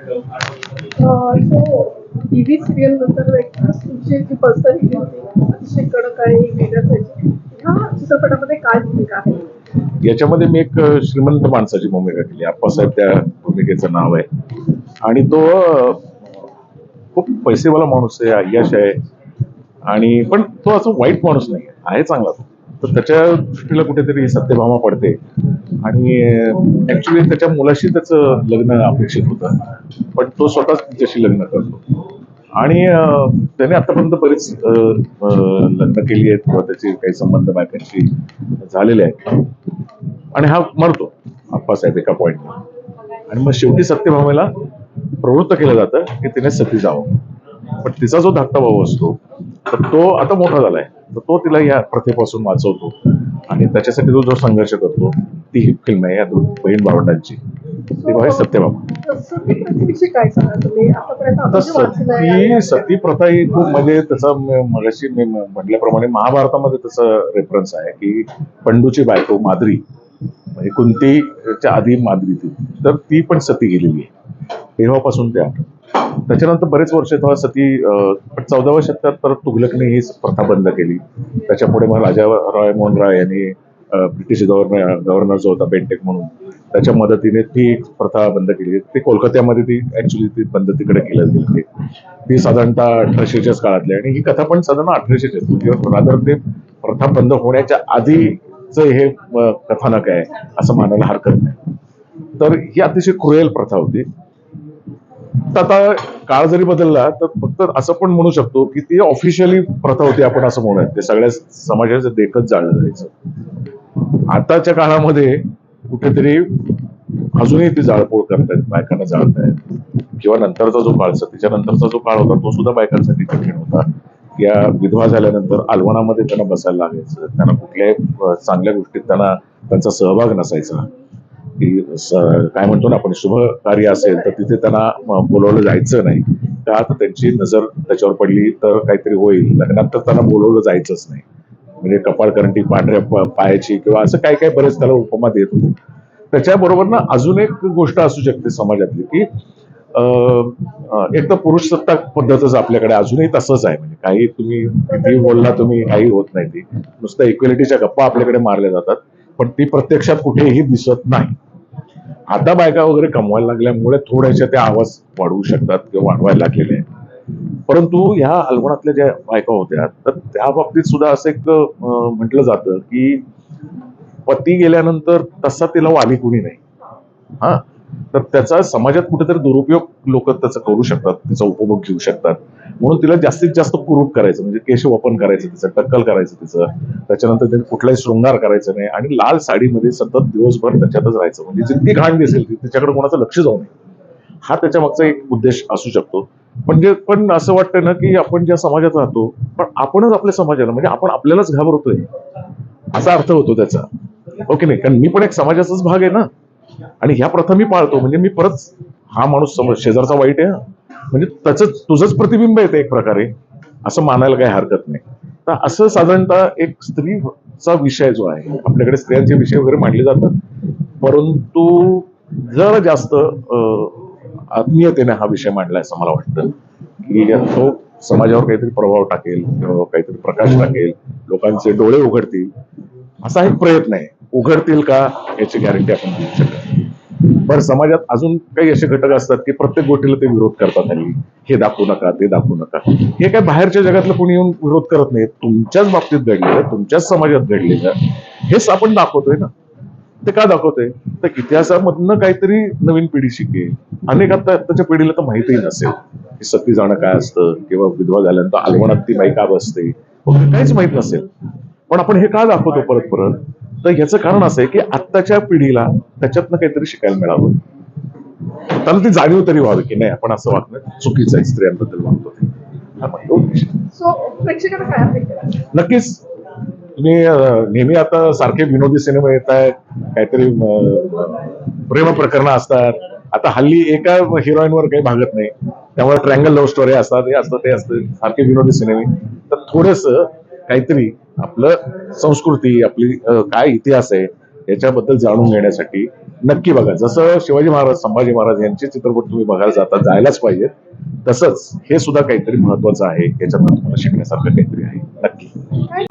So TV serial नंतर तुमची जी personality होती अतिशय कडक आहे वेगळ्या ह्या चित्रपटामध्ये काय भूमिका आहे? याच्यामध्ये मी एक श्रीमंत माणसाची भूमिका केली. आप्पासाहेब त्या भूमिकेचं नाव आहे. आणि तो खूप पैसेवाला माणूस आहे अय्याश आहे. आणि पण तो असं वाईट माणूस नाही आहे चांगला तो. तर त्याच्या दृष्टीला कुठेतरी सत्यभामा पडते. आणि ऍक्च्युली त्याच्या मुलाशी त्याचं लग्न अपेक्षित होतं. पण तो स्वतःच तिच्याशी लग्न करतो. आणि त्याने आतापर्यंत बरीच लग्न केली आहेत किंवा त्याचे काही संबंध बायकांशी झालेले आहेत. आणि हा मरतो आप्पासाहेब एका पॉईंटला आणि मग शेवटी सत्यभामेला प्रवृत्त केलं जातं की तिने सती जावं. पण तिचा जो धाकटा भाऊ असतो तर तो आता मोठा झालाय. तर तो तिला या प्रथेपासून वाचवतो. आणि त्याच्यासाठी तो जो संघर्ष करतो ती ही फिल्म आहे या दोन बहीण भावंडांची. सत्यभामा सती प्रथा ही खूप म्हणजे त्याचा मगाशी मी म्हटल्याप्रमाणे महाभारतामध्ये त्याचा रेफरन्स आहे की पंडूची बायको माद्री म्हणजे कुंतीच्या आधी माद्री ती. तर ती पण सती गेलेली आहे. तेव्हापासून ते आठ त्याच्यानंतर बरेच वर्ष तेव्हा सती पण चौदाव्या शतकात परत तुघलकने ही प्रथा बंद केली. त्याच्यापुढे मग राजा रॉय मोहन राय यांनी ब्रिटिश गव्हर्नर गव्हर्नर जो होता बेंटेक म्हणून त्याच्या मदतीने ती प्रथा बंद केली. ती कोलकात्यामध्ये ती ऍक्च्युली ती बंद तिकडे केली गेली ती. साधारणतः अठराशेच्याच काळातली. आणि ही कथा पण साधारण अठराशेच्या किंवा म्हणजे रादर ते प्रथा बंद होण्याच्या आधीच हे कथानक आहे असं मानायला हरकत नाही. तर ही अतिशय क्रुएल प्रथा होती. आता काळ जरी बदलला तर फक्त असं पण म्हणू शकतो की ती ऑफिशियली प्रथा होती आपण असं म्हणूयात. ते सगळ्या समाजाचं देखत जाणलं जायचं. आताच्या काळामध्ये कुठेतरी अजूनही ती जाळपोळ करतायत बायकांना जाळतायत. किंवा नंतरचा जो काळ त्याच्यानंतरचा नंतरचा जो काळ होता तो सुद्धा बायकांसाठी कठीण होता. या विधवा झाल्यानंतर आलवणामध्ये त्यांना बसायला लागायचं. त्यांना कुठल्याही चांगल्या गोष्टीत त्यांना त्यांचा सहभाग नसायचा. की काय म्हणतो ना आपण शुभ कार्य असेल तर तिथे त्यांना बोलवलं जायचं नाही. का तर त्यांची नजर त्याच्यावर पडली तर काहीतरी होईल. लग्नात तर त्यांना बोलवलं जायचंच नाही. म्हणजे कपाळ करंटी पांढऱ्या पायाची किंवा असं काही काही बरेच त्याला उपमा देत होते. त्याच्याबरोबर ना अजून एक गोष्ट असू शकते समाजातली की एक तर पुरुष सत्ताक पद्धतच आपल्याकडे अजूनही तसंच आहे. म्हणजे काही तुम्ही किती बोलला तुम्ही काही होत नाही ती. नुसतं इक्वेलिटीच्या गप्पा आपल्याकडे मारल्या जातात. पण ती प्रत्यक्षात कुठेही दिसत नाही. आता बायका वगैरे कमवायला लागल्यामुळे थोड्याशा त्या आवाज वाढवू शकतात किंवा वाढवायला लागलेले आहेत. परंतु ह्या हलवणातल्या ज्या बायका होत्या तर त्या बाबतीत सुद्धा असं एक म्हटलं जातं की पती गेल्यानंतर तसा तिला वाली कुणी नाही. हा? तर त्याचा समाजात कुठेतरी दुरुपयोग लोक त्याचा करू शकतात तिचा उपभोग घेऊ शकतात. म्हणून तिला जास्तीत जास्त कुरूप करायचं म्हणजे केशवपन करायचं तिचं टक्कल करायचं तिचं. त्याच्यानंतर त्याने कुठलाही शृंगार करायचा नाही आणि लाल साडीमध्ये सतत दिवसभर त्याच्यातच राहायचं. म्हणजे जितकी घाण दिसेल ती तिच्याकडे कोणाचं लक्ष जाऊ नये. हा त्याच्या मागचा एक उद्देश असू शकतो. म्हणजे पण असं वाटतं ना की आपण ज्या समाजात राहतो पण आपणच आपल्या समाजाला म्हणजे आपण आपल्यालाच घाबरतोय. असा अर्थ होतो त्याचा. ओके नाही? कारण मी पण एक समाजाचाच भाग आहे ना. आणि ह्या प्रथा मी पाळतो. म्हणजे मी परत हा माणूस समज शेजारचा वाईट आहे. म्हणजे त्याचं तुझंच प्रतिबिंब येते एक प्रकारे. असं मानायला काही हरकत नाही. तर असं साधारणतः एक स्त्रीचा विषय जो आहे आपल्याकडे स्त्रियांचे विषय वगैरे मांडले जातात. परंतु जरा जास्त आत्मीयतेने हा विषय मांडलाय असं मला वाटतं. की तो समाजावर काहीतरी प्रभाव टाकेल किंवा काहीतरी प्रकाश टाकेल लोकांचे डोळे उघडतील असा एक प्रयत्न आहे. उघडतील का याची गॅरंटी आपण देऊ शकत पण समाजात अजून काही असे घटक असतात की प्रत्येक गोष्टीला ते विरोध करतात आणि हे दाखवू नका ते दाखवू नका. हे काय बाहेरच्या जगातलं कोणी येऊन विरोध करत नाही तुमच्याच बाबतीत घडलेलं तुमच्याच समाजात घडलेलं हेच आपण दाखवतोय ना. ते का दाखवतोय? तर इतिहासामधनं काहीतरी नवीन पिढी शिकेल. अनेक आता आत्ताच्या पिढीला तर माहितही नसेल की सती जाणं काय असतं किंवा विधवा झाल्यानंतर आलवणात ती बाई का बसते. वगैरे काहीच माहीत नसेल. पण आपण हे का दाखवतो परत परत? तर ह्याचं कारण असं आहे की आत्ताच्या पिढीला त्याच्यातनं काहीतरी शिकायला मिळावं. त्याला ती जाणीव तरी व्हावी की नाही आपण असं वागणं चुकीचं आहे स्त्रियांबद्दल वागतो नक्कीच. तुम्ही नेहमी आता सारखे विनोदी सिनेमा येत आहेत काहीतरी प्रेम प्रकरण असतात. आता हल्ली एका हिरोईनवर काही भागत नाही. त्यामुळे ट्रँगल लव्ह स्टोरी असतात हे असतं ते असतं सारखे विनोदी सिनेमे. तर थोडस काहीतरी आपलं संस्कृती आपली काय इतिहास आहे याच्याबद्दल जाणून घेण्यासाठी नक्की बघा. जसं शिवाजी महाराज संभाजी महाराज यांचे चित्रपट तुम्ही बघायला जाता जायलाच पाहिजेत तसंच हे सुद्धा काहीतरी महत्वाचं आहे याच्यातून तुम्हाला शिकण्यासारखं काहीतरी आहे. नक्की.